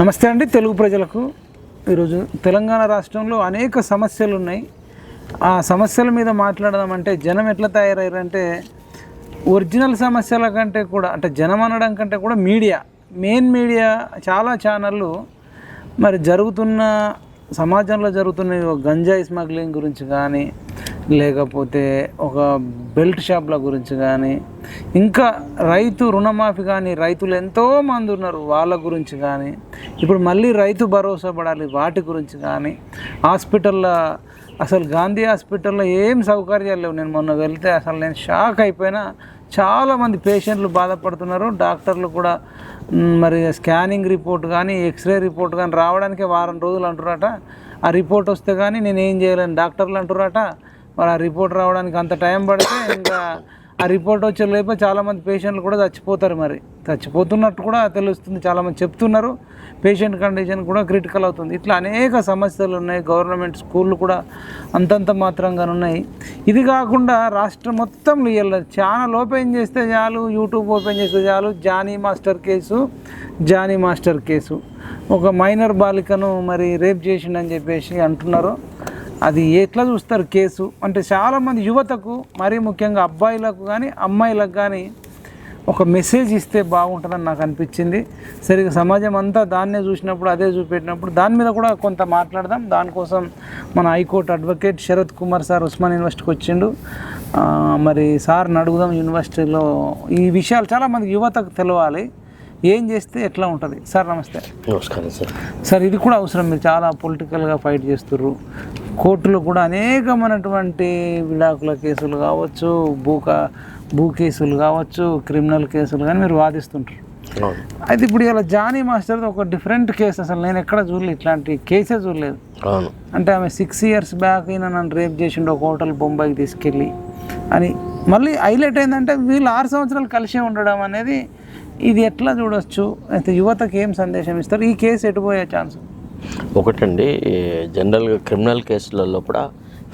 నమస్తే అండి తెలుగు ప్రజలకు. ఈరోజు తెలంగాణ రాష్ట్రంలో అనేక సమస్యలు ఉన్నాయి ఆ సమస్యల మీద మాట్లాడదామంటే జనం ఎట్లా తయారయ్యారంటే ఒరిజినల్ సమస్యల కంటే కూడా అంటే జనం అనడం కంటే కూడా మీడియా మెయిన్ మీడియా చాలా ఛానళ్ళు. మరి జరుగుతున్న సమాజంలో జరుగుతున్న గంజాయి స్మగ్లింగ్ గురించి కానీ లేకపోతే ఒక బెల్ట్ షాప్ల గురించి కానీ ఇంకా రైతు రుణమాఫీ కానీ రైతులు ఎంతోమంది ఉన్నారు వాళ్ళ గురించి కానీ ఇప్పుడు మళ్ళీ రైతు భరోసా పడాలి వాటి గురించి కానీ హాస్పిటల్లో అసలు గాంధీ హాస్పిటల్లో ఏం సౌకర్యాలు లేవు. నేను మొన్న వెళ్తే అసలు నేను షాక్ అయిపోయినా చాలామంది పేషెంట్లు బాధపడుతున్నారు. డాక్టర్లు కూడా మరి స్కానింగ్ రిపోర్ట్ కానీ ఎక్స్రే రిపోర్ట్ కానీ రావడానికి వారం రోజులు అంటున్నారట. ఆ రిపోర్ట్ వస్తే కానీ నేను ఏం చేయలేను డాక్టర్లు అంటున్నారట. మరి ఆ రిపోర్ట్ రావడానికి అంత టైం పడితే ఇంకా ఆ రిపోర్ట్ వచ్చే లేపో చాలామంది పేషెంట్లు కూడా చచ్చిపోతారు మరి. చచ్చిపోతున్నట్టు కూడా తెలుస్తుంది చాలామంది చెప్తున్నారు. పేషెంట్ కండిషన్ కూడా క్రిటికల్ అవుతుంది. ఇట్లా అనేక సమస్యలు ఉన్నాయి. గవర్నమెంట్ స్కూళ్ళు కూడా అంతంత మాత్రంగా ఉన్నాయి. ఇది కాకుండా రాష్ట్రం మొత్తం ఇవాళ ఛానల్ ఓపెన్ చేస్తే చాలు? యూట్యూబ్ ఓపెన్ చేస్తే చాలు. Jani master case Jani master case. ఒక మైనర్ బాలికను మరి రేప్ చేసిండని చెప్పేసి అంటున్నారు. అది ఎట్లా చూస్తారు కేసు? అంటే చాలామంది యువతకు మరీ ముఖ్యంగా అబ్బాయిలకు కానీ అమ్మాయిలకు కానీ ఒక మెసేజ్ ఇస్తే బాగుంటుందని నాకు అనిపించింది. సరిగ్గా సమాజం అంతా దాన్నే చూసినప్పుడు అదే చూపెట్టినప్పుడు దాని మీద కూడా కొంత మాట్లాడదాం. దానికోసం మన high court advocate Sharath Kumar sir Osman యూనివర్సిటీకి వచ్చిండు. మరి సార్ని అడుగుదాం యూనివర్సిటీలో. ఈ విషయాలు చాలామంది యువతకు తెలవాలి. ఏం చేస్తే ఎట్లా ఉంటుంది? సార్ నమస్తే. నమస్కారం సార్. సార్ ఇది కూడా అవసరం. మీరు చాలా పొలిటికల్గా ఫైట్ చేస్తుర్రు. కోర్టులో కూడా అనేకమైనటువంటి విడాకుల కేసులు కావచ్చు భూక భూ కేసులు కావచ్చు క్రిమినల్ కేసులు కానీ మీరు వాదిస్తుంటారు. అయితే ఇప్పుడు ఇలా జానీ మాస్టర్ ఒక డిఫరెంట్ కేసు అసలు. నేను ఎక్కడ చూడలేదు ఇట్లాంటి కేసే చూడలేదు. అంటే ఆమె సిక్స్ ఇయర్స్ బ్యాక్ అయినా నన్ను రేప్ చేసిండు ఒక హోటల్ బొంబాయికి తీసుకెళ్ళి అని. మళ్ళీ హైలైట్ ఏంటంటే వీళ్ళు ఆరు సంవత్సరాలు కలిసే ఉండడం అనేది ఇది ఎట్లా చూడొచ్చు? అయితే యువతకి ఏం సందేశం ఇస్తారు? ఈ కేసు ఎటుపోయే ఛాన్స్? ఒకటండి జనరల్గా క్రిమినల్ కేసులలో కూడా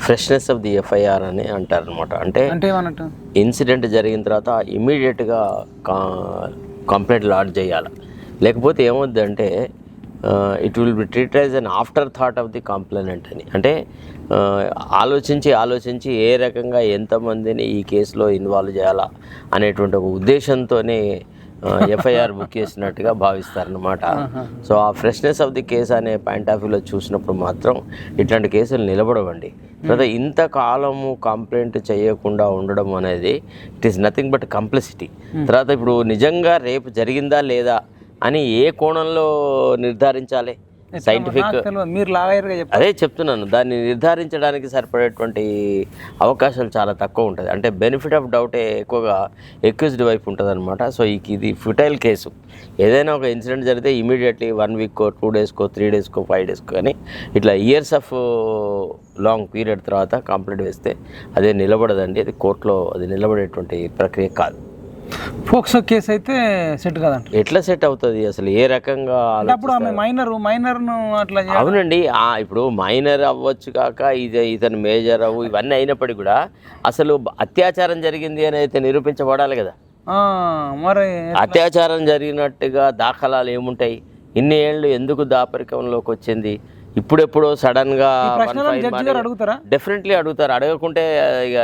ఫ్రెష్నెస్ ఆఫ్ ది ఎఫ్ఐఆర్ అని అంటారనమాట అంటే అంటే ఏమన్నట్టు? ఇన్సిడెంట్ జరిగిన తర్వాత ఇమీడియట్గా కా కంప్లైంట్ లాడ్జ్ చేయాలి. లేకపోతే ఏమవుద్దంటే it will be treat as an after thought of the complainant అని. అంటే ఆలోచించి ఆలోచించి ఏ రకంగా ఎంతమందిని ఈ కేసులో ఇన్వాల్వ్ చేయాలా అనేటువంటి ఒక ఉద్దేశంతోనే ఎఫ్ఐఆర్ బుక్ చేసినట్టుగా భావిస్తారనమాట సో ఆ ఫ్రెష్నెస్ ఆఫ్ ది కేసు అనే పాయింట్ ఆఫ్ వ్యూలో చూసినప్పుడు మాత్రం ఇట్లాంటి కేసులు నిలబడవండి. తర్వాత ఇంతకాలము కంప్లైంట్ చేయకుండా ఉండడం అనేది it is nothing but complicity. తర్వాత ఇప్పుడు నిజంగా రేపు జరిగిందా లేదా అని ఏ కోణంలో నిర్ధారించాలి? సైంటిఫిక్ మీరు చెప్పారు. అదే చెప్తున్నాను దాన్ని నిర్ధారించడానికి సరిపడేటువంటి అవకాశాలు చాలా తక్కువ ఉంటుంది. అంటే బెనిఫిట్ ఆఫ్ డౌటే ఎక్కువగా ఎక్యూజ్డ్ వైపు ఉంటుంది అనమాట సో ఈ ఇది ఫిటైల్ కేసు ఏదైనా ఒక ఇన్సిడెంట్ జరిగితే ఇమీడియట్లీ వన్ వీక్కో టూ డేస్కో త్రీ డేస్కో ఫైవ్ డేస్కో కానీ ఇట్లా ఇయర్స్ ఆఫ్ లాంగ్ పీరియడ్ తర్వాత కంప్లైంట్ వేస్తే అదే నిలబడదండి. అది కోర్టులో అది నిలబడేటువంటి ప్రక్రియ కాదు. ఫోక్సో కేసు అయితే సెట్ కాదంట. ఎట్లా సెట్ అవుతుంది? అసలు ఏ రకంగా అప్పుడు ఆమె మైనర్ మైనర్ను అట్లా. అవునండి. ఆ ఇప్పుడు మైనర్ అవ్వచ్చు కాక ఇది ఇతను మేజర్ అవ్వు ఇవన్నీ అయినప్పటికీ కూడా అసలు అత్యాచారం జరిగింది అని అయితే నిరూపించబడాలి కదా. మరి అత్యాచారం జరిగినట్టుగా దాఖలాలు ఏముంటాయి? ఇన్ని ఏళ్ళు ఎందుకు దాపరికంలోకి వచ్చింది? ఇప్పుడెప్పుడో జడ్జి గారు అడుగుతారా? డెఫినెట్లీ అడుగుతారు. అడగకుంటే ఇక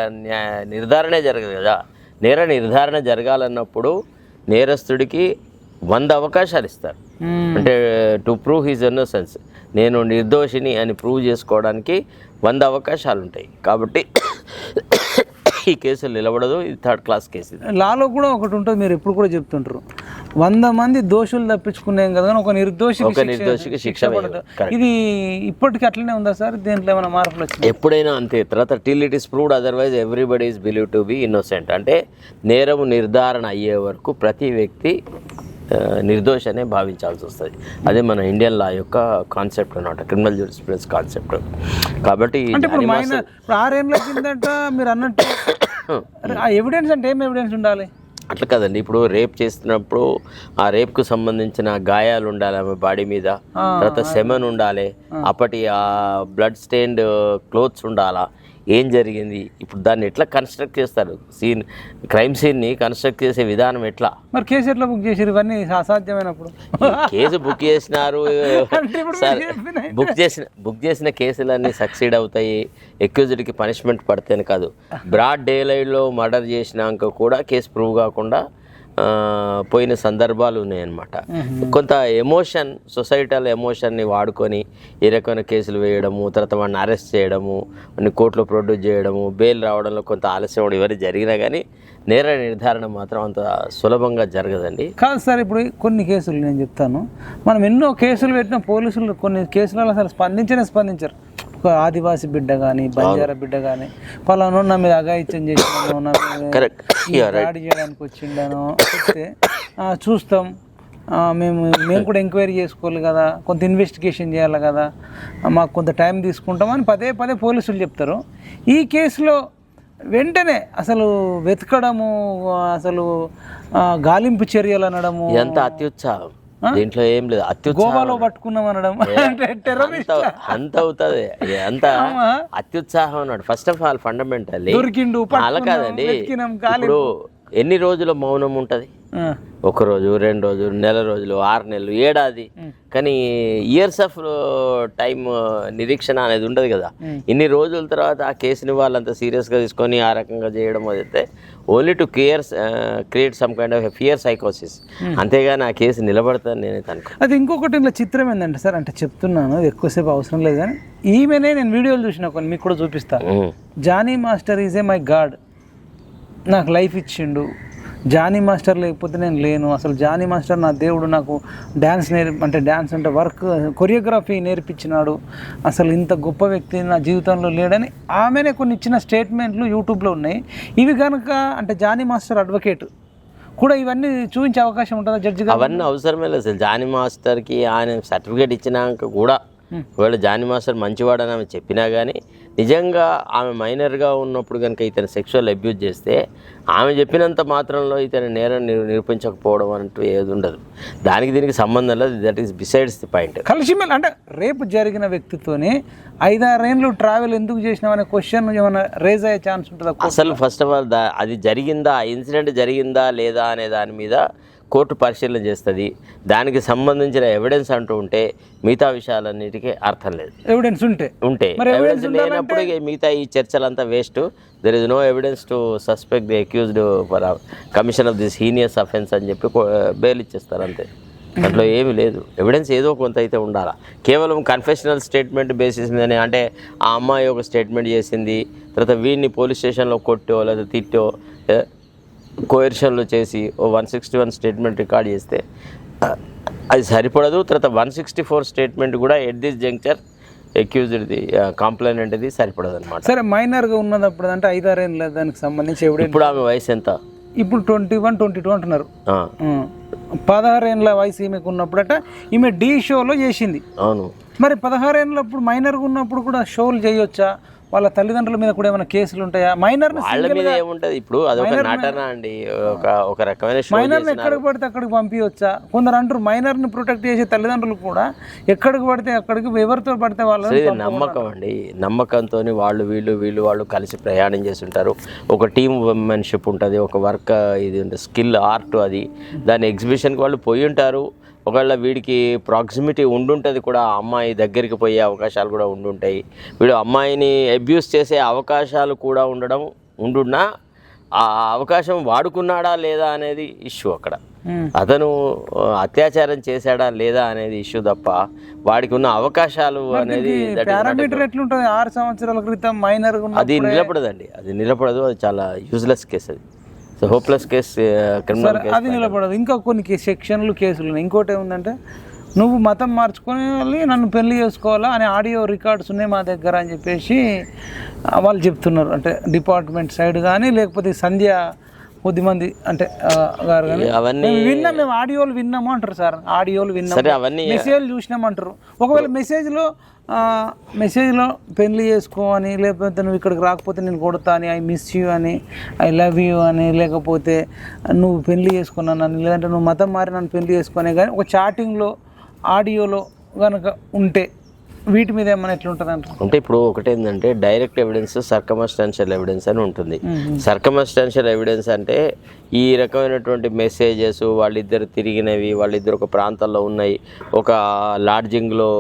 నిర్ధారణే జరగదు కదా. నేర నిర్ధారణ జరగాలన్నప్పుడు నేరస్తుడికి వంద అవకాశాలు ఇస్తారు. అంటే టు ప్రూవ్ హిజ్ ఇన్నోసెన్స్ నేను నిర్దోషిని అని ప్రూవ్ చేసుకోవడానికి వంద అవకాశాలు ఉంటాయి కాబట్టి ఈ కేసు నిలబడదు ఇది థర్డ్ క్లాస్ కేసు ఇది. లాలో కూడా ఒకటి ఉంటుంది మీరు ఎప్పుడు కూడా చెప్తుంటారు. వంద మంది దోషులు తప్పించుకునేం కదా ఒక నిర్దోషి ఒక నిర్దోషికి శిక్ష. ఇది ఇప్పటికి అట్లనే ఉందా సార్? దీంట్లో ఏమైనా మార్పులు వచ్చినాయి? ఎప్పుడైనా అంతే తర్వాత till it is proved otherwise everybody is believe to be innocent. అంటే నేరము నిర్ధారణ అయ్యే వరకు ప్రతి వ్యక్తి నిర్దోష అనే భావించాల్సి వస్తుంది. అదే మన ఇండియన్ లా యొక్క కాన్సెప్ట్ అనమాట క్రిమినల్ జూరిస్ప్రుడెన్స్ కాన్సెప్ట్. కాబట్టి ఆరేళ్ళ కిందట మీరు అన్నట్టు ఆ ఎవిడెన్స్ అంటే ఏం ఎవిడెన్స్ ఉండాలి? అట్లా కదండి ఇప్పుడు రేప్ చేస్తున్నప్పుడు ఆ రేప్కు సంబంధించిన గాయాలు ఉండాలి ఆమె బాడీ మీద తర్వాత సెమన్ ఉండాలి అప్పటి ఆ బ్లడ్ స్టెయిన్డ్ క్లోత్స్ ఉండాలా ఏం జరిగింది? ఇప్పుడు దాన్ని ఎట్లా కన్స్ట్రక్ట్ చేస్తారు? సీన్ క్రైమ్ సీన్ని కన్స్ట్రక్ట్ చేసే విధానం ఎట్లా? మరి కేసు ఎట్లా బుక్ చేసారు ఇవన్నీ అసాధ్యమైనప్పుడు. కేసు బుక్ చేసినారు సార్ బుక్ చేసిన బుక్ చేసిన కేసులన్నీ సక్సీడ్ అవుతాయి. ఎక్యూజ్డ్కి పనిష్మెంట్ పడితేనే కాదు. బ్రాడ్ డే లైట్లో మర్డర్ చేసినాక కూడా కేసు ప్రూవ్ కాకుండా పోయిన సందర్భాలు ఉన్నాయన్నమాట. కొంత ఎమోషన్ సొసైటల్ ఎమోషన్ని వాడుకొని ఈ రకమైన కేసులు వేయడము తర్వాత వాడిని అరెస్ట్ చేయడము వాడిని కోర్టులో ప్రొడ్యూస్ చేయడము బెయిల్ రావడంలో కొంత ఆలస్యం ఇవన్నీ జరిగినా కానీ నేర నిర్ధారణ మాత్రం అంత సులభంగా జరగదండి. కాదు సార్ ఇప్పుడు కొన్ని కేసులు నేను చెప్తాను. మనం ఎన్నో కేసులు పెట్టిన పోలీసులు కొన్ని కేసులలో అసలు స్పందించనే స్పందించరు. ఒక ఆదివాసి బిడ్డ కానీ బంజారా బిడ్డ కానీ పలానా నా మీద అగాయిత్యం చేసినాను నా దాడి చేయడానికి వచ్చిండాను చెప్తే "ఆ, చూస్తాం. మేము మేము కూడా ఎంక్వైరీ చేసుకోవాలి కదా కొంత ఇన్వెస్టిగేషన్ చేయాలి కదా మాకు కొంత టైం తీసుకుంటాం అని పదే పదే పోలీసులు చెప్తారు. ఈ కేసులో వెంటనే అసలు వెతకడము అసలు గాలింపు చర్యలు అనడము ఎంత అత్యుత్సాహం. దీంట్లో ఏం లేదు అత్యుత్సాహం గోవాలో పట్టుకున్నాం అనడం. అంత అంత అవుతుంది. అంత అత్యుత్సాహం అన్నాడు ఫస్ట్ ఆఫ్ ఆల్ ఫండమెంటల్లీ దొరికిండు అలా కాదండి. ఇప్పుడు ఎన్ని రోజుల మౌనం ఉంటది? ఒక రోజు రెండు రోజులు నెల రోజులు ఆరు నెలలు ఏడాది. కానీ ఇయర్స్ ఆఫ్ టైం నిరీక్షణ అనేది ఉండదు కదా. ఇన్ని రోజుల తర్వాత ఆ కేసుని వాళ్ళంత సీరియస్గా తీసుకొని ఆ రకంగా చేయడం అయితే only to clears create some kind of fear సైకోసిస్ అంతేగాని ఆ కేసు నిలబడతాను నేనైతే అనుకో అది ఇంకొకటి ఇంట్లో చిత్రం ఏంటంటే సార్ అంటే చెప్తున్నాను ఎక్కువసేపు అవసరం లేదు కానీ ఈమెనే నేను వీడియోలు చూసిన కొన్ని మీకు కూడా చూపిస్తాను ఉమ్. Jani master is a my god. నాకు లైఫ్ ఇచ్చిండు. జానీ మాస్టర్ లేకపోతే నేను లేను. అసలు జానీ మాస్టర్ నా దేవుడు నాకు డ్యాన్స్ నేర్ అంటే డ్యాన్స్ అంటే వర్క్ కొరియోగ్రఫీ నేర్పించినాడు. అసలు ఇంత గొప్ప వ్యక్తి నా జీవితంలో లేడని ఆమెనే కొన్ని ఇచ్చిన స్టేట్మెంట్లు యూట్యూబ్లో ఉన్నాయి. ఇవి కనుక అంటే జానీ మాస్టర్ అడ్వకేట్ కూడా ఇవన్నీ చూపించే అవకాశం ఉంటుందా జడ్జి అవన్నీ అవసరమే లేదు అసలు. జానీ మాస్టర్కి ఆయన సర్టిఫికేట్ ఇచ్చినాక కూడా ఒకవేళ జానీ మాస్టర్ మంచివాడని ఆమె చెప్పినా కానీ నిజంగా ఆమె మైనర్గా ఉన్నప్పుడు కనుక ఇతను సెక్షువల్ అబ్యూజ్ చేస్తే ఆమె చెప్పినంత మాత్రంలో ఇతను నేరం నిరూ- నిరూపించకపోవడం అంటూ ఏది ఉండదు. దానికి దీనికి సంబంధం లేదు. That is besides the point కలిసి మెల్ అంటే రేపు జరిగిన వ్యక్తితోనే ఐదారేళ్ళు ట్రావెల్ ఎందుకు చేసినావు అనే క్వశ్చన్ ఏమైనా రేజ్ అయ్యే ఛాన్స్ ఉంటుందా? అసలు ఫస్ట్ ఆఫ్ ఆల్ దా అది జరిగిందా? ఇన్సిడెంట్ జరిగిందా లేదా అనే దాని మీద కోర్టు పరిశీలన చేస్తుంది. దానికి సంబంధించిన ఎవిడెన్స్ అంటూ ఉంటే మిగతా విషయాలన్నిటికీ అర్థం లేదు. ఎవిడెన్స్ ఉంటే. ఉంటే. ఎవిడెన్స్ లేనప్పుడు మిగతా ఈ చర్చలంతా waste there is no evidence to suspect the accused for commission of this heinous offence అని చెప్పి బెయిల్ ఇచ్చేస్తారు అంతే. దాంట్లో ఏమీ లేదు. ఎవిడెన్స్ ఏదో కొంత అయితే ఉండాలా. కేవలం కన్ఫెషనల్ స్టేట్మెంట్ బేసిస్ మీదనే అంటే ఆ అమ్మాయి ఒక స్టేట్మెంట్ చేసింది తర్వాత వీడిని పోలీస్ స్టేషన్లో కొట్టో లేదా తిట్టో కోయర్షన్లు చేసి ఓ one sixty one statement record చేస్తే అది సరిపడదు. తర్వాత వన్ సిక్స్టీ ఫోర్ స్టేట్మెంట్ కూడా ఎట్ దిస్ జంక్చర్ అక్యూజ్డ్ది కంప్లైంట్ది సరిపడదు అనమాట సరే మైనర్గా ఉన్నదప్పుడు అంటే ఐదారేళ్ళ దానికి సంబంధించి ఇప్పుడు ఆమె వయసు ఎంత? ఇప్పుడు ట్వంటీ వన్ ట్వంటీ టూ అంటున్నారు. పదహారేళ్ళ వయసు ఈమెకు ఉన్నప్పుడట ఈమె డి షోలో చేసింది. అవును. మరి పదహారేళ్ళప్పుడు మైనర్గా ఉన్నప్పుడు కూడా షోలు చేయొచ్చా? వాళ్ళ తల్లిదండ్రుల మీద కూడా ఏమైనా కేసులు ఉంటాయా? మైనర్ని వాళ్ళ మీద ఏముంటది? ఇప్పుడు అదొక నటన అండి? ఒక ఒక రకమైన షో మైనర్ని ఎక్కడికి పడితే అక్కడికి పంపించవచ్చా కొందరు అంటారు మైనర్ని ప్రొటెక్ట్ చేసే తల్లిదండ్రులు కూడా ఎక్కడికి పడితే అక్కడికి ఎవరితో పడితే వాళ్ళని ఇది నమ్మకం అండి. నమ్మకంతో వాళ్ళు వీళ్ళు వీళ్ళు వాళ్ళు కలిసి ప్రయాణం చేస్తుంటారు. ఒక టీమ్ మెంబర్షిప్ ఉంటుంది ఒక వర్క్ ఇది స్కిల్ ఆర్ట్ అది. దాని ఎగ్జిబిషన్కి వాళ్ళు పోయి ఉంటారు. ఒకవేళ వీడికి ప్రాక్సిమిటీ ఉండుంటుంది కూడా ఆ అమ్మాయి దగ్గరికి పోయే అవకాశాలు కూడా ఉండుంటాయి. వీడు అమ్మాయిని అబ్యూస్ చేసే అవకాశాలు కూడా ఉండడం ఉండున్నా ఆ అవకాశం వాడుకున్నాడా లేదా అనేది ఇష్యూ అక్కడ. అతను అత్యాచారం చేశాడా లేదా అనేది ఇష్యూ తప్ప వాడికి ఉన్న అవకాశాలు అనేది ఆరు సంవత్సరాల క్రితం మైనర్ అది నిలబడదండి. అది నిలబడదు. అది చాలా యూజ్లెస్ కేసు అది. సో హోప్లెస్ కేసు క్రిమినల్ అది నిలబడదు. ఇంకా కొన్ని సెక్షన్లు కేసులు ఉన్నాయి. ఇంకోటి ఏముందంటే నువ్వు మతం మార్చుకొని వెళ్ళి నన్ను పెళ్ళి చేసుకోవాలా అనే ఆడియో రికార్డ్స్ ఉన్నాయి మా దగ్గర అని చెప్పేసి వాళ్ళు చెప్తున్నారు. అంటే డిపార్ట్మెంట్ సైడ్ కానీ లేకపోతే సంధ్య కొద్దిమంది అంటే గారు కానీ. అవన్నీ విన్నాం మేము ఆడియోలు విన్నాము అంటారు సార్. ఆడియోలు విన్నాము. అవన్నీ మెసేజ్ చూసినామంటారు. ఒకవేళ మెసేజ్లో మెసేజ్లో పెళ్ళి చేసుకో అని లేకపోతే నువ్వు ఇక్కడికి రాకపోతే నేను కొడతా అని ఐ మిస్ యూ అని ఐ లవ్ యూ అని లేకపోతే నువ్వు పెళ్ళి చేసుకున్నానని లేదంటే నువ్వు మతం మారి నన్ను పెళ్ళి చేసుకునే కానీ ఒక చాటింగ్లో ఆడియోలో కనుక ఉంటే వీటి మీద ఏమైనా ఎట్లుంటుంది అంటారు? అంటే ఇప్పుడు ఒకటి ఏంటంటే డైరెక్ట్ ఎవిడెన్స్ సర్కమస్టాన్షియల్ ఎవిడెన్స్ అని ఉంటుంది. సర్కమస్టాన్షియల్ ఎవిడెన్స్ అంటే ఈ రకమైనటువంటి మెసేజెస్ వాళ్ళిద్దరు తిరిగినవి వాళ్ళిద్దరు ఒక ప్రాంతాల్లో ఉన్నాయి ఒక లాడ్జింగ్లో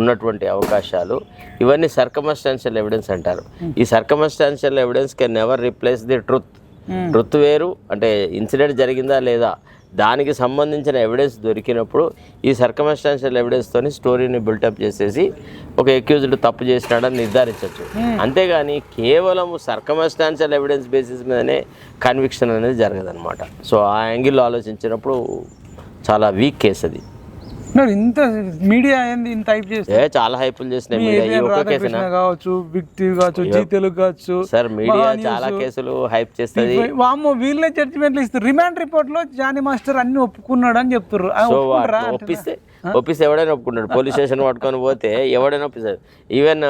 ఉన్నటువంటి అవకాశాలు ఇవన్నీ సర్కమస్టాన్షియల్ ఎవిడెన్స్ అంటారు. ఈ circumstantial evidence can never replace the truth truth వేరు అంటే ఇన్సిడెంట్ జరిగిందా లేదా దానికి సంబంధించిన ఎవిడెన్స్ దొరికినప్పుడు ఈ సర్కమస్టాన్షియల్ ఎవిడెన్స్తోని స్టోరీని బిల్టప్ చేసేసి ఒక ఎక్యూజ్డ్ తప్పు చేసినాడని నిర్ధారించవచ్చు అంతేగాని కేవలం సర్కమస్టాన్షియల్ ఎవిడెన్స్ బేసిస్ మీదనే కన్విక్షన్ అనేది జరగదన్నమాట. సో ఆ యాంగిల్లో ఆలోచించినప్పుడు చాలా వీక్ కేసు అది. మరి ఇంత మీడియా ఏంది ఇంత టైప్ చేస్తే? చాలా హైపులు చేసిన మీడియా ఈ ఒక్క కేసునా? రాధాకృష్ణ కావచ్చు బిగ్ టీవీ కావచ్చు జీ తెలుగు కావచ్చు సార్ మీడియా చాలా కేసులు హైప్ చేస్తుంది. వామ్మో వీళ్ళే జడ్జిమెంట్లు ఇస్తారు. రిమాండ్ రిపోర్ట్లో జానీ మాస్టర్ అన్ని ఒప్పుకున్నాడు అని? వాటిని ఒప్పిస్తే ఒప్పిస్తే ఎవడైనా ఒప్పుకుంటాడు. పోలీస్ స్టేషన్ పట్టుకొని పోతే ఎవడైనా ఒప్పిస్తాడు. ఈవెన్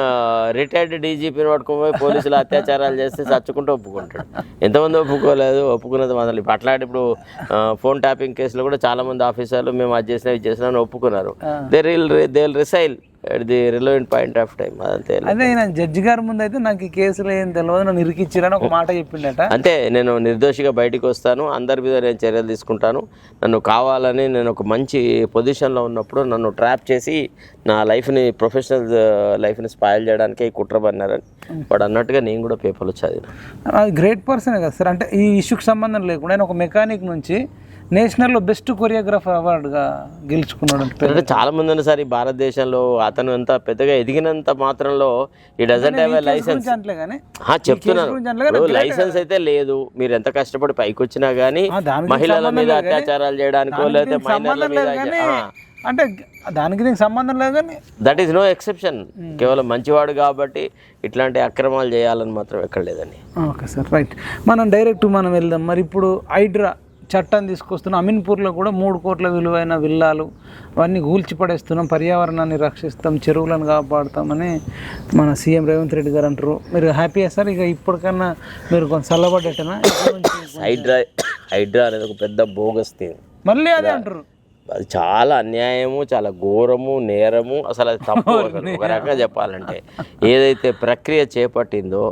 రిటైర్డ్ డీజీపీని పట్టుకొని పోయి పోలీసులు అత్యాచారాలు చేస్తే చచ్చుకుంటూ ఒప్పుకుంటాడు. ఎంతమంది ఒప్పుకోలేదు? ఒప్పుకున్నది మొదలు ఇప్పుడు అట్లాంటి ఇప్పుడు ఫోన్ ట్యాపింగ్ కేసులో కూడా చాలా మంది ఆఫీసర్లు మేము అది చేసినా ఇది చేసినా అని ఒప్పుకున్నారు. They reel they resile at the relevant point of time అదంతే. అదే ఆయన జడ్జి గారి ముందు అయితే నాకు ఈ కేసులో ఏం తెలియదు నన్ను ఇరికిచ్చిరని ఒక మాట చెప్పిండట. అంతే నేను నిర్దోషిగా బయటికి వస్తాను అందరి మీద నేను చర్యలు తీసుకుంటాను నన్ను కావాలని నేను ఒక మంచి పొజిషన్లో ఉన్నప్పుడు నన్ను ట్రాప్ చేసి నా లైఫ్ని ప్రొఫెషనల్ లైఫ్ని స్పాయిల్ చేయడానికే ఈ కుట్ర పన్నారని. వాడు అన్నట్టుగా నేను కూడా పేపర్లో చదివిన. అది గ్రేట్ పర్సన్ కదా సార్. అంటే ఈ ఇష్యూకి సంబంధం లేకుండా ఒక మెకానిక్ నుంచి నేషనల్లో బెస్ట్ కొరియోగ్రాఫర్ అవార్డుగా గెలుచుకున్నాడు అంటే చాలా మంది సార్ ఈ భారతదేశంలో అతను ఎంత పెద్దగా ఎదిగినంత మాత్రంలో ఈ డజంట్ హ్యావ్ లైసెన్స్ చెప్తున్నాను. లైసెన్స్ అయితే లేదు. మీరు ఎంత కష్టపడి పైకి వచ్చినా దానికి మహిళల మీద అత్యాచారాలు చేయడానికో లేకపోతే సంబంధం మీద అంటే దానికి దీనికి సంబంధం లేదు కానీ దట్ ఈస్ నో ఎక్సెప్షన్ కేవలం మంచివాడు కాబట్టి ఇట్లాంటి అక్రమాలు చేయాలని మాత్రం ఎక్కడ లేదండి. Okay sir right. మనం డైరెక్ట్ మనం వెళ్దాం. మరి ఇప్పుడు హైడ్రా చట్టం తీసుకొస్తున్నాం అమీన్పూర్లో కూడా మూడు కోట్ల విలువైన విల్లాలు అవన్నీ కూల్చి పడేస్తున్నాం పర్యావరణాన్ని రక్షిస్తాం చెరువులను కాపాడుతామని మన సీఎం రేవంత్ రెడ్డి గారు అంటారు. మీరు హ్యాపీయా సార్? ఇక ఇప్పటికన్నా మీరు కొంచెం చల్లబడ్డట్టనా హైడ్రా హైడ్రా అనేది ఒక పెద్ద బోగస్ మళ్ళీ అదే అంటారు. అది చాలా అన్యాయము చాలా ఘోరము నేరము అసలు అది తప్పు ఒక రకంగా చెప్పాలంటే ఏదైతే ప్రక్రియ చేపట్టిందో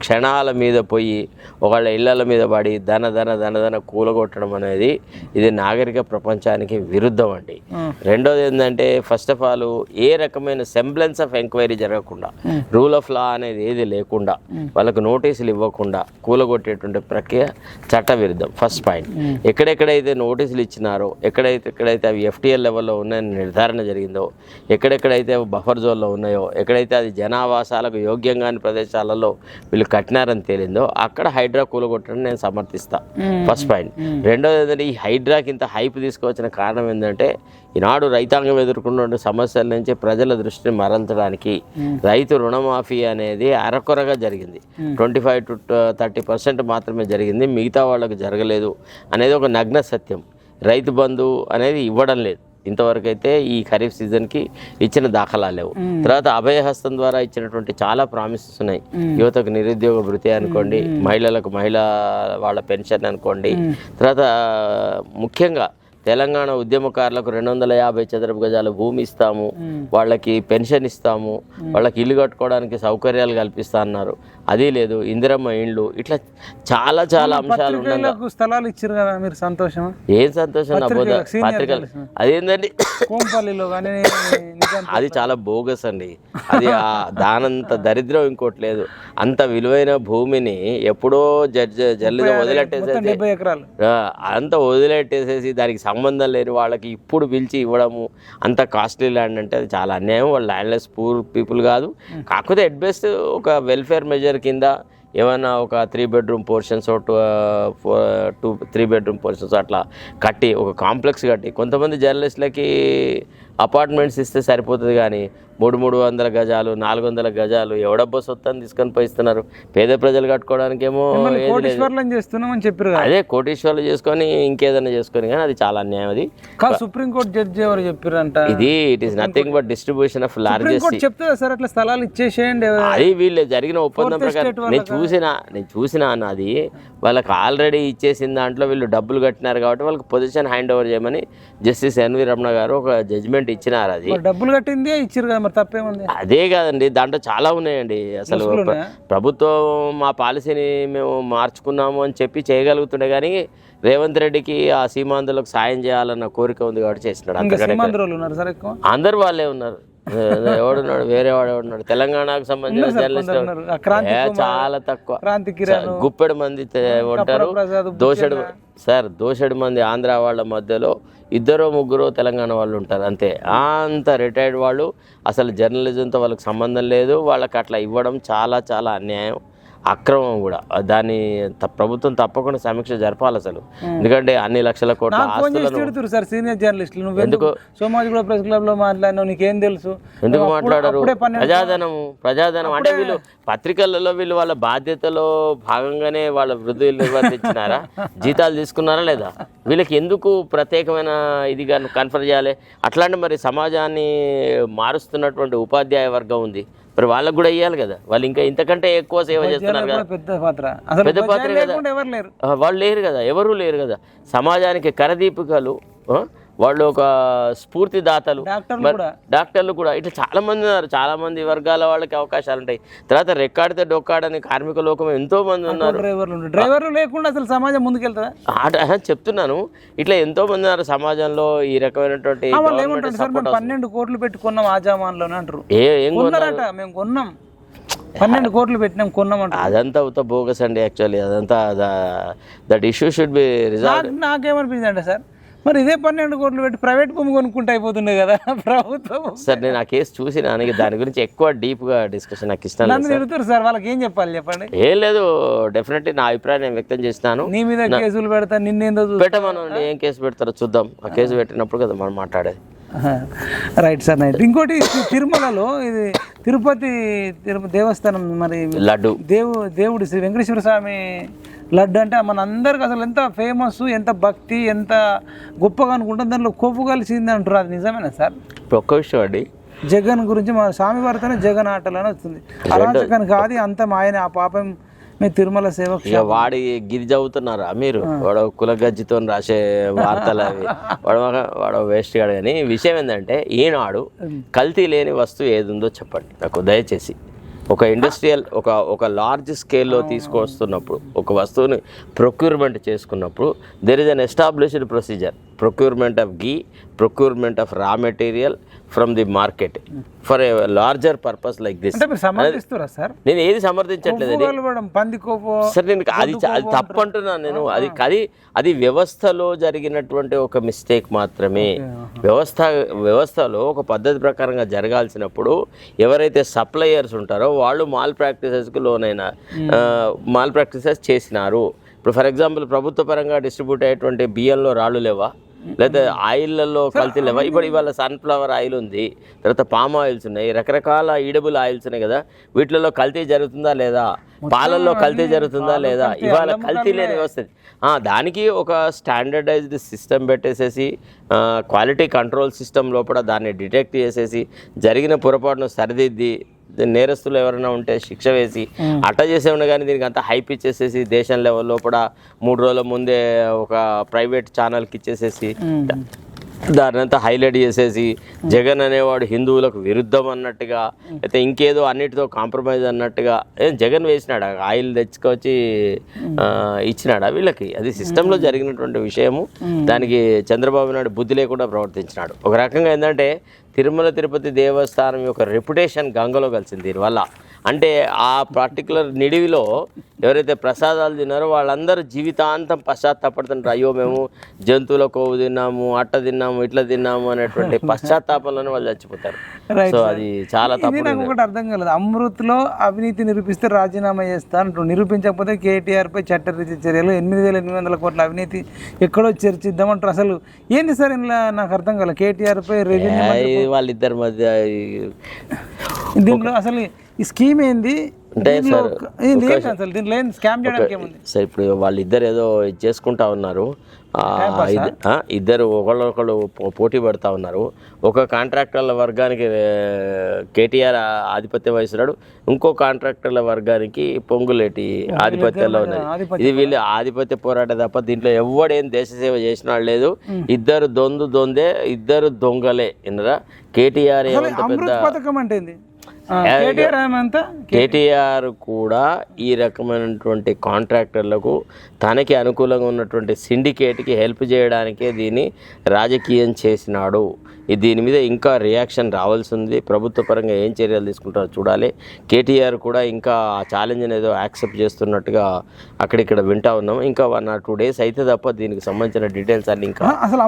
క్షణాల మీద పోయి ఒకళ్ళ ఇళ్ళల మీద పడి ధన ధన ధన ధన కూలగొట్టడం అనేది ఇది నాగరిక ప్రపంచానికి విరుద్ధం అండి. రెండోది ఏంటంటే ఫస్ట్ ఆఫ్ ఆల్ ఏ రకమైన సెంబ్లెన్స్ ఆఫ్ ఎంక్వైరీ జరగకుండా రూల్ ఆఫ్ లా అనేది ఏది లేకుండా వాళ్ళకు నోటీసులు ఇవ్వకుండా కూలగొట్టేటువంటి ప్రక్రియ చట్ట విరుద్ధం ఫస్ట్ పాయింట్ ఎక్కడెక్కడైతే నోటీసులు ఇచ్చినారో ఎక్కడైతే ఎక్కడైతే అవి ఎఫ్టీఎల్ లెవెల్లో ఉన్నాయని నిర్ధారణ జరిగిందో ఎక్కడెక్కడైతే బఫర్ జోన్లో ఉన్నాయో ఎక్కడైతే అది జనావాసాలకు యోగ్యంగాని ప్రదేశాలలో వీళ్ళు కట్టినారని తేలిందో అక్కడ హైడ్రా కూలగొట్టడం నేను సమర్థిస్తా. First point. రెండోది ఏంటంటే ఈ హైడ్రాకి ఇంత హైప్ తీసుకొచ్చిన కారణం ఏంటంటే ఈనాడు రైతాంగం ఎదుర్కొన్న సమస్యల నుంచి ప్రజల దృష్టిని మరల్చడానికి రైతు రుణమాఫీ అనేది అరకొరగా జరిగింది. Twenty five to thirty percent మాత్రమే జరిగింది. మిగతా వాళ్ళకు జరగలేదు అనేది ఒక నగ్న సత్యం. రైతు బంధు అనేది ఇవ్వడం లేదు. ఇంతవరకు అయితే ఈ ఖరీఫ్ సీజన్కి ఇచ్చిన దాఖలా లేవు. తర్వాత అభయహస్తం ద్వారా ఇచ్చినటువంటి చాలా ప్రామిసెస్ ఉన్నాయి. యువతకు నిరుద్యోగ భృతి అనుకోండి మహిళలకు మహిళా వాళ్ళ పెన్షన్ అనుకోండి. తర్వాత ముఖ్యంగా తెలంగాణ ఉద్యమకారులకు రెండు వందల యాభై చదరపు గజాల భూమి ఇస్తాము వాళ్ళకి పెన్షన్ ఇస్తాము వాళ్ళకి ఇల్లు కట్టుకోవడానికి సౌకర్యాలు కల్పిస్తా అన్నారు. అది లేదు ఇందిరమ్మ ఇండ్లు ఇట్లా చాలా చాలా అంశాలు ఉన్నాయి స్థలాలు ఇచ్చారు కదా మీరు సంతోషమా ఏం సంతోషం? పత్రికలు. అదేంటండి అది చాలా బోగస్ అండి. అది ఆ దానంత దరిద్రం ఇంకోటి లేదు. అంత విలువైన భూమిని ఎప్పుడో జడ్జి జల్లిగా వదిలేట్టేసేసి అంత వదిలేట్టేసేసి దానికి సంబంధం లేని వాళ్ళకి ఇప్పుడు పిలిచి ఇవ్వడము అంత కాస్ట్లీ ల్యాండ్ అంటే అది చాలా అన్యాయం. వాళ్ళు ల్యాండ్లెస్ పూర్ పీపుల్ కాదు. కాకపోతే ఎట్ బెస్ట్ ఒక వెల్ఫేర్ మెజర్ కింద ఏమైనా ఒక three bedroom portions two to three bedroom portions అట్లా కట్టి ఒక కాంప్లెక్స్ కట్టి కొంతమంది జర్నలిస్టులకి అపార్ట్మెంట్స్ ఇస్తే సరిపోతుంది కానీ మూడు మూడు వందల గజాలు నాలుగు వందల గజాలు ఎవడబ్బో సొత్తని తీసుకొని పోయిస్తున్నారు. పేద ప్రజలు కట్టుకోవడానికేమో చేస్తున్నామని చెప్పారు అదే కోటీశ్వర్లు చేసుకొని ఇంకేదైనా చేసుకొని కానీ అది చాలా అన్యాయం అది. సుప్రీంకోర్టు జడ్జి ఎవరు చెప్పారంట? ఇది it is nothing but distribution of largest చెప్తుందా సార్ అట్లా స్థలాలు ఇచ్చేసేయండి? అది వీళ్ళు జరిగిన ఒప్పందం ప్రకారం చూసిన నేను చూసిన అన్నది వాళ్ళకి ఆల్రెడీ ఇచ్చేసిన దాంట్లో వీళ్ళు డబ్బులు కట్టినారు కాబట్టి వాళ్ళకి పొజిషన్ హ్యాండ్ ఓవర్ చేయమని జస్టిస్ ఎన్వి రమణ గారు ఒక జడ్జిమెంట్ ఇచ్చినారు అది. డబ్బులు కట్టిందే ఇచ్చారు కదా మరి తప్పేముంది? అదే కాదండి దాంట్లో చాలా ఉన్నాయండి. అసలు? ప్రభుత్వం మా పాలసీని మేము మార్చుకున్నాము అని చెప్పి చేయగలుగుతుండే కానీ రేవంత్ రెడ్డికి ఆ సీమాంధ్రులకు సాయం చేయాలన్న కోరిక ఉంది కాబట్టి చేసినాడు అందరు వాళ్ళే ఉన్నారు. ఎవడున్నాడు? వేరే వాడు ఎవడున్నాడు తెలంగాణకు సంబంధించిన జర్నలిస్ట్ చాలా తక్కువ. గుప్పెడు మంది ఉంటారు. దోషడు సార్ దోషడు మంది ఆంధ్ర వాళ్ళ మధ్యలో ఇద్దరు ముగ్గురు తెలంగాణ వాళ్ళు ఉంటారు అంతే. అంత రిటైర్డ్ వాళ్ళు. అసలు జర్నలిజంతో వాళ్ళకి సంబంధం లేదు. వాళ్ళకి అట్లా ఇవ్వడం చాలా చాలా అన్యాయం. అక్రమం కూడా. దాన్ని ప్రభుత్వం తప్పకుండా సమీక్ష జరపాలి అసలు. ఎందుకంటే అన్ని లక్షల కోట్ల ఆస్తులను సార్ సీనియర్ జర్నలిస్టులు. నువ్వు ఎందుకు? సోమాజిగూడ ప్రెస్ క్లబ్లో మాట్లాడినావు? నీకేం తెలుసు? ఎందుకు మాట్లాడరు? ప్రజాధనము ప్రజాధనం. అంటే వీళ్ళు పత్రికలలో వీళ్ళు వాళ్ళ బాధ్యతలో భాగంగానే వాళ్ళ వృద్ధులు నిర్వర్తించినారా? జీతాలు తీసుకున్నారా లేదా? వీళ్ళకి ఎందుకు ప్రత్యేకమైన ఇదిగా కన్ఫర్ చేయాలి? అట్లాంటి మరి సమాజాన్ని మారుస్తున్నటువంటి ఉపాధ్యాయ వర్గం ఉంది. మరి వాళ్ళకు కూడా ఇవ్వాలి కదా. వాళ్ళు ఇంకా ఇంతకంటే ఎక్కువ సేవ చేస్తున్నారు కదా. పెద్ద పాత్ర. పెద్ద పాత్ర కదా. వాళ్ళు లేరు కదా ఎవరు లేరు కదా. సమాజానికి కరదీపికలు వాళ్ళు ఒక స్ఫూర్తిదాతలు. డాక్టర్లు కూడా. డాక్టర్లు కూడా. ఇట్లా చాలా మంది ఉన్నారు. చాలా మంది వర్గాల వాళ్ళకి అవకాశాలు ఉంటాయి. తర్వాత రెక్కాడితే డొక్కాడని కార్మిక లోకం ఎంతో మంది ఉన్నారు. డ్రైవర్లు లేకుండా అసలు సమాజం ఆహా, చెప్తున్నాను. ఇట్లా ఎంతో మంది ఉన్నారు సమాజంలో ఈ రకమైనటువంటి పన్నెండు కోట్లు పెట్టుకున్నాం ఆజామాన్లోనే అంటారు. మేము కొన్నాం. పన్నెండు కోట్లు పెట్టినాం కొన్నాం అంటారు. అదంతా ఉత్త బోగస్ అండి యాక్చువల్లీ అదంతా that issue should be resolve నాకు నాకేమనిపించింది అంటే సార్ మరి ఇదే పన్నెండు కోట్లు పెట్టి ప్రైవేట్ భూమి కొనుక్కుంటే అయిపోతుండే కదా ప్రభుత్వం. సార్ నేను ఆ కేసు చూసిన దానికి దాని గురించి ఎక్కువ డీప్గా డిస్కషన్ నాకు ఇష్టం నన్ను తిరుగుతారు సార్ వాళ్ళకి ఏం చెప్పాలి చెప్పండి? ఏం లేదు డెఫినెట్లీ నా అభిప్రాయం నేను వ్యక్తం చేసినాను నీ మీద కేసులు పెడతా నిన్నేందో చూ పెట్టమనండి ఏం కేసు పెడతారో చూద్దాం. ఆ కేసు పెట్టినప్పుడు కదా మనం మాట్లాడేది. రైట్ సార్ రైట్ ఇంకోటి తిరుమలలో ఇది తిరుపతి తిరుపతి దేవస్థానం మరి లడ్డు. దేవు దేవుడి శ్రీ వెంకటేశ్వర స్వామి లడ్డు అంటే మన అందరికి అసలు ఎంత ఫేమస్ ఎంత భక్తి ఎంత గొప్పగా అనుకుంటాం దాంట్లో కొవ్వు కలిసింది అంటారు. అది నిజమేనా సార్? ఇప్పుడు ఒక్క విషయం అండి. జగన్ గురించి మన స్వామి వారితోనే జగన్ ఆటలు అని వస్తుంది అరాచకాన్ని కాదు అంత ఆయన ఆ పాపం మీ తిరుమల సేవ వాడి గిరి చదువుతున్నారా మీరు వాడు కులగజ్జితో రాసే వార్తలు అవి. వాడు వాడు వేస్ట్ గాడు. కానీ విషయం ఏంటంటే ఈనాడు కల్తీ లేని వస్తువు ఏది ఉందో చెప్పండి. నాకు దయచేసి. ఒక ఇండస్ట్రియల్ ఒక ఒక లార్జ్ స్కేల్లో తీసుకొస్తున్నప్పుడు ఒక వస్తువుని ప్రొక్యూర్మెంట్ చేసుకున్నప్పుడు there is an established procedure procurement of ghee procurement of raw material from the market for larger purpose like this సమర్థిస్తారా sir? నేను ఏది సమర్థించట్లేదు సరే నేను అది అది తప్పు అంటున్నాను నేను. అది అది అది వ్యవస్థలో జరిగినటువంటి ఒక మిస్టేక్ మాత్రమే. వ్యవస్థ వ్యవస్థలో ఒక పద్ధతి ప్రకారంగా జరగాల్సినప్పుడు ఎవరైతే సప్లయర్స్ ఉంటారో వాళ్ళు మాల్ ప్రాక్టీసెస్కి లోనైన మాల్ ప్రాక్టీసెస్ చేసినారు. ఇప్పుడు ఫర్ ఎగ్జాంపుల్ ప్రభుత్వ పరంగా డిస్ట్రిబ్యూట్ అయ్యేటువంటి బియ్యంలో రాళ్ళు లేవా? లేదా ఆయిల్లలో కల్తీ లేవా ఇప్పుడు ఇవాళ సన్ఫ్లవర్ ఆయిల్ ఉంది తర్వాత పామ్ ఆయిల్స్ ఉన్నాయి రకరకాల ఈడబుల్ ఆయిల్స్ ఉన్నాయి కదా వీటిలలో కల్తీ జరుగుతుందా లేదా? పాలల్లో కల్తీ జరుగుతుందా లేదా? ఇవాళ కల్తీ లేని వ్యవస్థ. ఆ, దానికి ఒక స్టాండర్డైజ్డ్ సిస్టమ్ పెట్టేసేసి క్వాలిటీ కంట్రోల్ సిస్టమ్ లోపల దాన్ని డిటెక్ట్ చేసేసి జరిగిన పొరపాటును సరిదిద్ది నేరస్తులు ఎవరైనా ఉంటే శిక్ష వేసి అట్ట చేసే ఉన్న కానీ దీనికి అంతా హైప్ ఇచ్చేసేసి దేశం లెవెల్ లోపల మూడు రోజుల ముందే ఒక ప్రైవేట్ ఛానల్కి ఇచ్చేసేసి దాన్ని అంతా హైలైట్ చేసేసి జగన్ అనేవాడు హిందువులకు విరుద్ధం అన్నట్టుగా అయితే ఇంకేదో అన్నిటితో కాంప్రమైజ్ అన్నట్టుగా జగన్ వేసినాడు? ఆయిల్ తెచ్చుకొచ్చి ఇచ్చినాడా వీళ్ళకి? అది సిస్టంలో జరిగినటువంటి విషయము. దానికి చంద్రబాబు నాయుడు బుద్ధి లేకుండా ప్రవర్తించినాడు. ఒక రకంగా ఏంటంటే తిరుమల తిరుపతి దేవస్థానం యొక్క రెప్యుటేషన్ గంగలో కలిసింది. దీనివల్ల అంటే ఆ పర్టికులర్ నిడివిలో ఎవరైతే ప్రసాదాలు తిన్నారో వాళ్ళందరూ జీవితాంతం పశ్చాత్తాపడుతుంటారు. అయ్యో మేము జంతువుల కొవ్వు తిన్నాము అట్ట తిన్నాము ఇట్లా తిన్నాము అనేటువంటి పశ్చాత్తాపంలోనే వాళ్ళు చచ్చిపోతారు. సో. అది చాలా తప్పు నాకు ఒకటి అర్థం కాలేదు. అమృత్లో అవినీతి నిరూపిస్తే రాజీనామా చేస్తా అంటూ నిరూపించకపోతే కేటీఆర్ పై చట్టరీతి చర్యలు ఎనిమిది వేల ఎనిమిది వందల కోట్ల అవినీతి ఎక్కడో చర్చిద్దామంటారు అసలు. ఏంది సార్ ఇలా నాకు అర్థం కాలేదు. కేటీఆర్ పై రెవెన్యూ వాళ్ళిద్దరి మధ్య దీంట్లో అసలు ఈ స్కీమ్ ఏంది? అంటే సార్, దీంట్లో ఏం స్కామ్ చేయడానికి ఏముంది? సరే ఇప్పుడు వాళ్ళిద్దరు ఏదో చేసుకుంటా ఉన్నారు. ఇద్దరు ఒకళ్ళొకళ్ళు పోటీ పడతా ఉన్నారు. ఒక కాంట్రాక్టర్ల వర్గానికి కేటీఆర్ ఆధిపత్యం వహిస్తున్నాడు. ఇంకో కాంట్రాక్టర్ల వర్గానికి పొంగులేటి ఆధిపత్యంలో ఉన్నది. ఇది వీళ్ళు ఆధిపత్య పోరాట తప్ప దీంట్లో ఎవడేం దేశ సేవ చేసిన లేదు. ఇద్దరు దొందు దొందే ఇద్దరు దొంగలే విన్నరా? కేటీఆర్ ఏమంత పెద్ద పథకం అంటే కేటీఆర్ కూడా ఈ రకమైనటువంటి కాంట్రాక్టర్లకు తనకి అనుకూలంగా ఉన్నటువంటి సిండికేట్కి హెల్ప్ చేయడానికే దీన్ని రాజకీయం చేసినాడు. దీని మీద ఇంకా రియాక్షన్ రావాల్సి ఉంది ప్రభుత్వ పరంగా ఏం చర్యలు తీసుకుంటారో చూడాలి. కేటీఆర్ కూడా ఇంకా ఆ ఛాలెంజ్ని ఏదో యాక్సెప్ట్ చేస్తున్నట్టుగా అక్కడిక్కడ వింటా ఉన్నాం. ఇంకా వన్ ఆర్ టూ డేస్ అయితే తప్ప దీనికి సంబంధించిన డీటెయిల్స్ అన్ని ఇంకా అసలు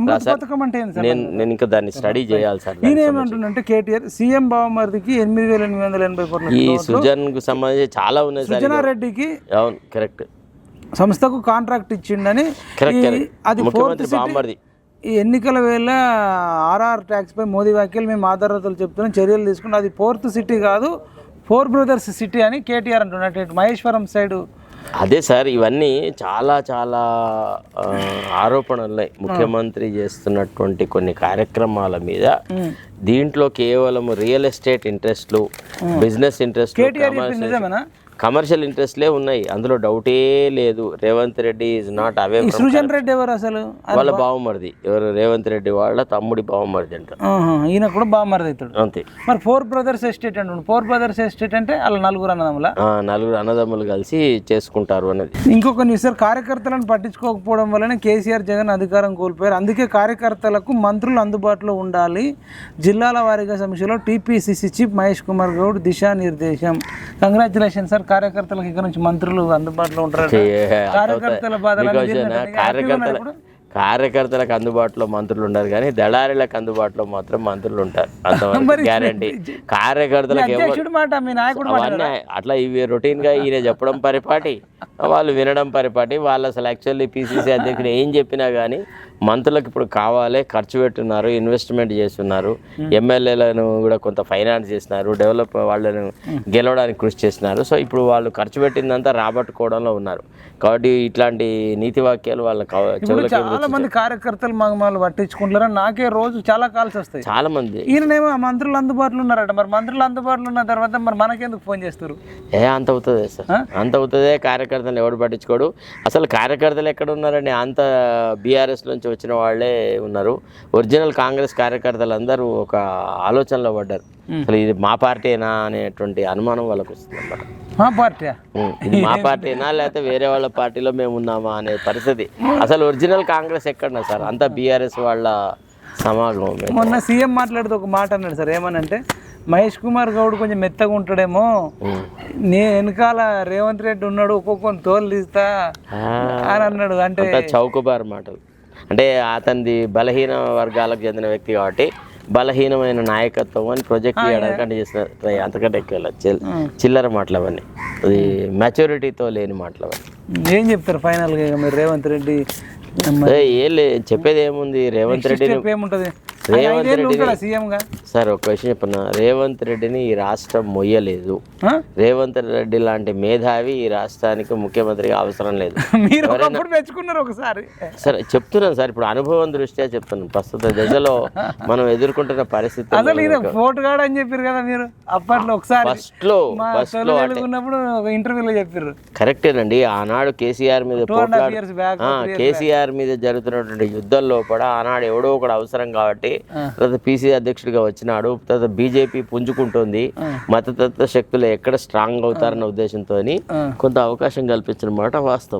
నేను నేను ఇంకా దాన్ని స్టడీ చేయాలి సార్ ఏమంటుండంటే కేటీఆర్ సీఎం బావమరిదికి ఎనిమిది వేల ఎనిమిది వందల ఎనభై కోట్ల ఈ సుజన్కు సంబంధించి చాలా ఉన్నాయి సార్ సుజనారెడ్డికి అవును కరెక్ట్ సంస్థకు కాంట్రాక్ట్ ఇచ్చిండని అది ముఖ్యమంత్రి బామ్మర్ది ఈ ఎన్నికల వేళ ఆర్ఆర్ ట్యాక్స్ పై మోదీ వ్యాఖ్యలు మేము ఆధారతలు చెప్తున్నాం చర్యలు తీసుకున్నాం. అది ఫోర్త్ సిటీ కాదు ఫోర్ బ్రదర్స్ సిటీ అని కేటీఆర్ అంటున్నట్టు మహేశ్వరం సైడ్. అదే సార్ ఇవన్నీ చాలా చాలా ఆ, ఆరోపణలు ఉన్నాయి ముఖ్యమంత్రి చేస్తున్నటువంటి కొన్ని కార్యక్రమాల మీద. దీంట్లో కేవలం రియల్ ఎస్టేట్ ఇంట్రెస్ట్లు బిజినెస్ ఇంట్రెస్ట్ కమర్షియల్ ఇంట్రెస్ట్లే ఉన్నాయి. అందులో డౌటే లేదు. Revanth Reddy is not aware Srujan Reddy ఎవరు అసలు? వాళ్ళ బావమరిది. ఎవరు? రేవంత్ రెడ్డి వాళ్ళ తమ్ముడి బావమరిది అంట ఈయన కూడా బాగా మరదవుతాడు అంతే. మరి ఫోర్ బ్రదర్స్ ఎస్టేట్ అంటుండు ఫోర్ బ్రదర్స్ ఎస్టేట్ అంటే అలా నలుగురు అన్నదమ్ముల? నలుగురు అన్నదమ్ములు కలిసి చేసుకుంటారు అన్నది. ఇంకొక న్యూస్ సార్ కార్యకర్తలను పట్టించుకోకపోవడం వల్లనే కేసీఆర్ జగన్ అధికారం కోల్పోయారు. అందుకే కార్యకర్తలకు మంత్రులు అందుబాటులో ఉండాలి. జిల్లాల వారీగా సమీక్షలో టీపీసీసీ చీఫ్ మహేష్ కుమార్ గౌడ్ దిశానిర్దేశం. కంగ్రాచులేషన్ సార్ కార్యకర్తలకు ఇక్కడ నుంచి మంత్రులు అందుబాటులో ఉంటారు కార్యకర్తల బాధలు వచ్చేనా? కార్యకర్తల కార్యకర్తలకు అందుబాటులో మంత్రులు ఉండరు కానీ దళారీలకు అందుబాటులో మాత్రం మంత్రులు ఉంటారు. అంతవరకు గ్యారంటీ కార్యకర్తలకు అట్లా ఇవి రొటీన్గా ఈయన చెప్పడం పరిపాటి వాళ్ళు వినడం పరిపాటి వాళ్ళు అసలు యాక్చువల్లీ పిసిసి అధ్యక్షుడు ఏం చెప్పినా కానీ మంత్రులకు ఇప్పుడు కావాలి ఖర్చు పెట్టున్నారు ఇన్వెస్ట్మెంట్ చేస్తున్నారు ఎమ్మెల్యేలను కూడా కొంత ఫైనాన్స్ చేసినారు డెవలప్ వాళ్ళను గెలవడానికి కృషి చేసినారు సో ఇప్పుడు వాళ్ళు ఖర్చు పెట్టిందంతా రాబట్టుకోవడంలో ఉన్నారు. కాబట్టి ఇట్లాంటి నీతి వాక్యాలు వాళ్ళ చాలా మంది కార్యకర్తలు మగమాలు పట్టించుకుంటారు నాకే రోజు చాలా కాల్స్ వస్తాయి. చాలా మంది. ఈయననేమో మంత్రులు అందుబాటులో ఉన్నారట. మరి మంత్రులు అందుబాటులో ఉన్న తర్వాత మరి మనకెందుకు ఫోన్ చేస్తారు? ఏ అంత అవుతుంది సార్. అంత అవుతుందే కార్యకర్తలు ఎవడు పట్టించుకోడు. అసలు కార్యకర్తలు ఎక్కడ ఉన్నారండి అంత బీఆర్ఎస్ నుంచి వచ్చిన వాళ్ళే ఉన్నారు. ఒరిజినల్ కాంగ్రెస్ కార్యకర్తలు అందరూ ఒక ఆలోచనలో పడ్డారు. అసలు ఇది మా పార్టీనా అనేటువంటి అనుమానం వాళ్ళకు వస్తుంది అన్నమాట. మా పార్టీ? ఇది మా పార్టీనా లేకపోతే వేరే వాళ్ళ పార్టీలో మేము ఉన్నామా అనే పరిస్థితి. అసలు ఒరిజినల్ కాంగ్రెస్ ఎక్కడన్నా సార్? అంతా బీఆర్ఎస్ వాళ్ళ సమాగమే మొన్న సీఎం మాట్లాడుతూ ఒక మాట అన్నాడు సార్ ఏమనంటే మహేష్ కుమార్ గౌడ్ కొంచెం మెత్తగా ఉంటాడేమో నే వెనకాల రేవంత్ రెడ్డి ఉన్నాడు ఒక్కొక్క తోలు తీస్తా అని అన్నాడు. అంటే చౌకబారు మాటలు. అంటే అతనిది బలహీన వర్గాలకు చెందిన వ్యక్తి కాబట్టి బలహీనమైన నాయకత్వం అని ప్రొజెక్ట్ చేయడానికి అంటే చేసిన ట్రై అంతకంటే ఎక్కువ చిల్లర మాటలు అవన్నీ అది మెచ్యూరిటీతో లేని మాటలు అవన్నీ ఏం చెప్తారు ఫైనల్గా మీరు రేవంత్ రెడ్డి? ఏ, చెప్పేది ఏముంది? రేవంత్ స్టెప్ ఏముంటుంది? రేవంత్ సీఎంగా సార్ ఒక విషయం చెప్పిన? రేవంత్ రెడ్డిని ఈ రాష్ట్రం మొయ్యలేదు. రేవంత్ రెడ్డి లాంటి మేధావి ఈ రాష్ట్రానికి ముఖ్యమంత్రిగా అవసరం లేదు. మెచ్చుకున్నారు ఒకసారి. సరే చెప్తున్నాను సార్ ఇప్పుడు అనుభవం దృష్ట్యా చెప్తున్నాను. ప్రస్తుత దశలో మనం ఎదుర్కొంటున్న పరిస్థితి ఫోటోగాడు అని చెప్పారు కదా మీరు అప్పట్లో ఒకసారి. ఫస్ట్లో ఫస్ట్లో ఇంటర్వ్యూలో చెప్పారు. కరెక్టేనండి ఆనాడు కేసీఆర్ మీద కేసీఆర్ మీద జరుగుతున్నటువంటి యుద్ధంలో కూడా ఆనాడు ఎవడో ఒకడు అవసరం కాబట్టి తర్వాత పీసీ అధ్యక్షుడిగా వచ్చినాడు తర్వాత బీజేపీ పుంజుకుంటుంది మతతత్వ శక్తులు ఎక్కడ స్ట్రాంగ్ అవుతారన్న ఉద్దేశంతో కొంత అవకాశం కల్పించిన మాట వాస్తవం.